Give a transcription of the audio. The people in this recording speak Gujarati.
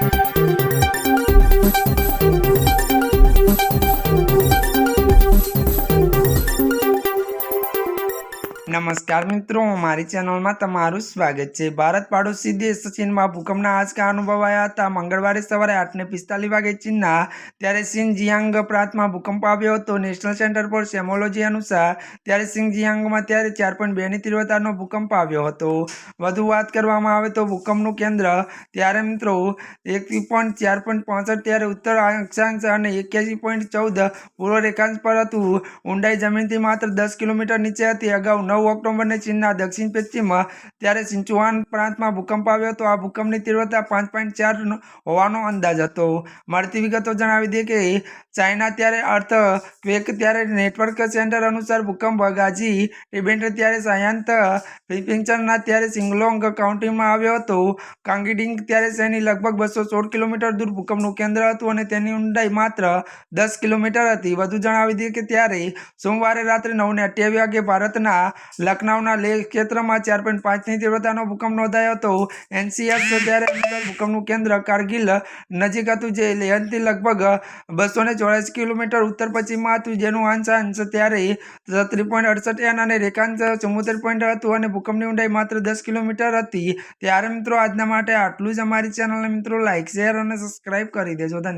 Thank you. નમસ્કાર મિત્રો, મારી ચેનલમાં તમારું સ્વાગત છે. ભારત પાડોશી દેશ ચીનમાં ભૂકંપના આંચકા અનુભવાયા હતા. મંગળવારે સવારે આઠને પિસ્તાલીસ વાગે ચીનના ત્યારે સિંગજિયાંગ પ્રાંતમાં ભૂકંપ આવ્યો હતો. નેશનલ સેન્ટર ફોર સેમોલોજી અનુસાર ત્યારે સિંગજિયાંગમાં ત્યારે ચાર પોઈન્ટ બેની તીવ્રતાનો ભૂકંપ આવ્યો હતો. વધુ વાત કરવામાં આવે તો ભૂકંપનું કેન્દ્ર ત્યારે મિત્રો એક પોઈન્ટ ચાર પોઈન્ટ પાંસઠ ત્યારે ઉત્તર અક્ષાંશ અને એક્યાસી પોઈન્ટ ચૌદ પૂર્વ રેખાંશ પર હતું. ઊંડાઈ જમીનથી માત્ર દસ કિલોમીટર નીચે હતી. અગાઉ નવ ઓક્ટોબરને ચીનના દક્ષિણ પશ્ચિમમાં, ત્યારે સિંચુઆન પ્રાંતમાં ભૂકંપ આવ્યો હતો. આ ભૂકંપની તીવ્રતા પાંચ પોઈન્ટ ચાર હોવાનો અંદાજ હતો. મળતી વિગતો જણાવી દે કે ચાઇના ત્યારે અર્થ ક્વેક ત્યારે નેટવર્ક સેન્ટર અનુસાર ભૂકંપ ગાજી ટિબેટ ત્યારે સાયંત ફિલિપિન્સના ત્યારે સિંગલોંગ કાઉન્ટીમાં આવ્યો હતો. કાંગીડિંગ ત્યારે શહેરની લગભગ બસો સોળ કિલોમીટર દૂર ભૂકંપનું કેન્દ્ર હતું અને તેની ઊંડાઈ માત્ર દસ કિલોમીટર હતી. વધુ જણાવી દઈએ કે ત્યારે સોમવારે રાત્રે નવને અઠ્યાવીસ વાગે ભારતના લખનૌના લેહ ક્ષેત્રમાં ચાર પોઈન્ટ પાંચની તીવ્રતાનો ભૂકંપ નોંધાયો હતો. એનસીએફ ત્યારે ભૂકંપનું કેન્દ્ર કારગિલ નજીક હતું, જે લેહથી લગભગ બસો ને ચોરાસી કિલોમીટર ઉત્તર પશ્ચિમમાં હતું, જેનું અંશ ત્યારે ત્રીસ પોઈન્ટ અડસઠ એન અને રેખાંશ ચુમ્મોતેર પોઈન્ટ હતું અને ભૂકંપની ઊંડાઈ માત્ર દસ કિલોમીટર હતી. ત્યારે મિત્રો, આજના માટે આટલું જ. અમારી ચેનલને મિત્રો લાઇક શેર અને સબસ્ક્રાઇબ કરી દેજો. ધન્યવાદ.